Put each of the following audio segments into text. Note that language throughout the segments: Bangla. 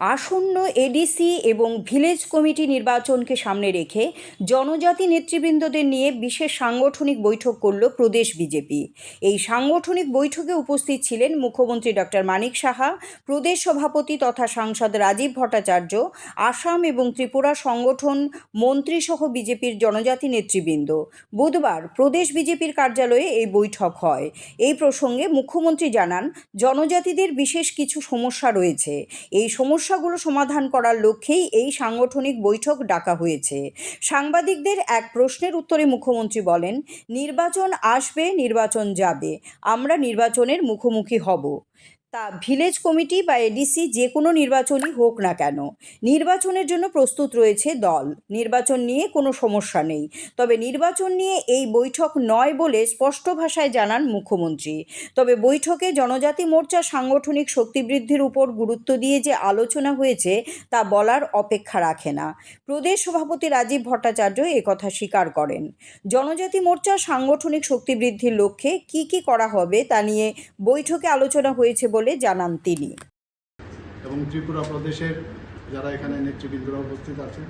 আসন্ন এডিসি এবং ভিলেজ কমিটি নির্বাচনকে সামনে রেখে জনজাতি নেতৃবৃন্দদের নিয়ে বিশেষ সাংগঠনিক বৈঠক করল প্রদেশ বিজেপি। এই সাংগঠনিক বৈঠকে উপস্থিত ছিলেন মুখ্যমন্ত্রী ডক্টর মানিক সাহা, প্রদেশ সভাপতি তথা সাংসদ রাজীব ভট্টাচার্য, আসাম এবং ত্রিপুরা সংগঠন মন্ত্রীসহ বিজেপির জনজাতি নেতৃবৃন্দ। বুধবার প্রদেশ বিজেপির কার্যালয়ে এই বৈঠক হয়। এই প্রসঙ্গে মুখ্যমন্ত্রী জানান, জনজাতিদের বিশেষ কিছু সমস্যা রয়েছে। এই সমস্যাগুলো সমাধান করার লক্ষ্যেই এই সাংগঠনিক বৈঠক ডাকা হয়েছে। সাংবাদিকদের এক প্রশ্নের উত্তরে মুখ্যমন্ত্রী বলেন, নির্বাচন আসবে, নির্বাচন যাবে, আমরা নির্বাচনের মুখোমুখি হব। তা ভিলেজ কমিটি বা এডিসি যে কোনো নির্বাচনই হোক না কেন, নির্বাচনের জন্য প্রস্তুত রয়েছে দল। নির্বাচন নিয়ে কোনো সমস্যা নেই। তবে নির্বাচন নিয়ে এই বৈঠক নয় বলে স্পষ্ট ভাষায় জানান মুখ্যমন্ত্রী। তবে বৈঠকে জনজাতি মোর্চা সাংগঠনিক শক্তিবৃদ্ধির উপর গুরুত্ব দিয়ে যে আলোচনা হয়েছে, তা বলার অপেক্ষা রাখে না। প্রদেশ সভাপতি রাজীব ভট্টাচার্য একথা স্বীকার করেন। জনজাতি মোর্চা সাংগঠনিক শক্তি বৃদ্ধির লক্ষ্যে কি কি করা হবে তা নিয়ে বৈঠকে আলোচনা হয়েছে বলে জানান তিনি। এবং ত্রিপুরা প্রদেশের যারা এখানে নেতৃবৃন্দরা উপস্থিত আছেন।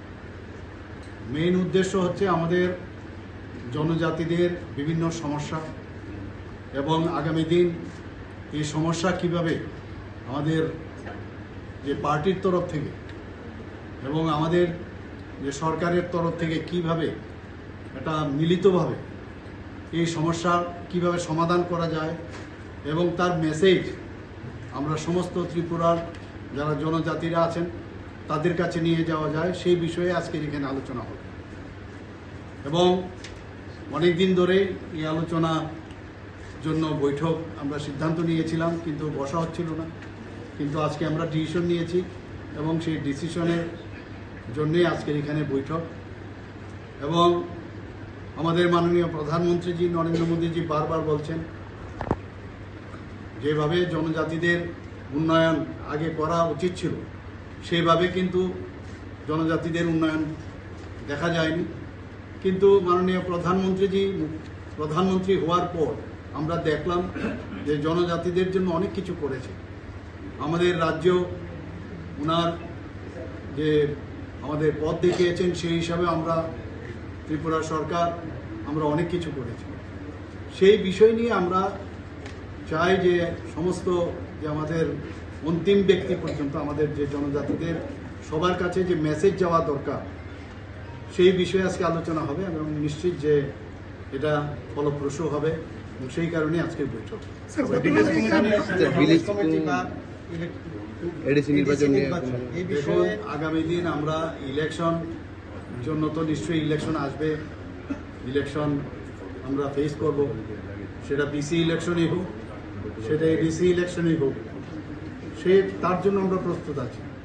মেইন উদ্দেশ্য হচ্ছে আমাদের জনজাতিদের বিভিন্ন সমস্যা এবং আগামী দিন এই সমস্যা কীভাবে আমাদের যে পার্টির তরফ থেকে এবং আমাদের যে সরকারের তরফ থেকে কীভাবে এটা মিলিতভাবে এই সমস্যা কীভাবে সমাধান করা যায় এবং তার মেসেজ আমরা সমস্ত ত্রিপুরার যারা জনজাতিরা আছেন, তাদের কাছে নিয়ে যাওয়া যায়। সেই বিষয়ে আজকে এখানে আলোচনা হবে। এবং অনেক দিন ধরে এই আলোচনা জন্য বৈঠক আমরা সিদ্ধান্ত নিয়েছিলাম, কিন্তু বসা হচ্ছিল না। কিন্তু আজকে আমরা ডিসিশন নিয়েছি এবং সেই ডিসিশনের জন্যই আজকের এখানে বৈঠক। এবং আমাদের মাননীয় প্রধানমন্ত্রীজি, নরেন্দ্র মোদীজি বারবার বলছেন যেভাবে জনজাতিদের উন্নয়ন আগে করা উচিত ছিল, সেইভাবে কিন্তু জনজাতিদের উন্নয়ন দেখা যায়নি। কিন্তু মাননীয় প্রধানমন্ত্রীজি, প্রধানমন্ত্রী হওয়ার পর আমরা দেখলাম যে জনজাতিদের জন্য অনেক কিছু করেছে। আমাদের রাজ্য ওনার যে আমাদের পথ দেখিয়েছেন, সেই হিসাবে আমরা, ত্রিপুরা সরকার, আমরা অনেক কিছু করেছি। সেই বিষয় নিয়ে আমরা চাই যে সমস্ত যে আমাদের অন্তিম ব্যক্তি পর্যন্ত আমাদের যে জনজাতিদের সবার কাছে যে মেসেজ যাওয়া দরকার সেই বিষয়ে আজকে আলোচনা হবে এবং নিশ্চিত যে এটা ফলপ্রসূ হবে এবং সেই কারণে আজকে বৈঠক। এই বিষয়ে আগামী দিন আমরা ইলেকশন জন্য তো নিশ্চয়ই ইলেকশন আসবে। ইলেকশন আমরা ফেস করব। সেটা বিসি ইলেকশনই হোক সেটা এডিসি ইলেকশনই হোক সে তার জন্য আমরা প্রস্তুত আছি।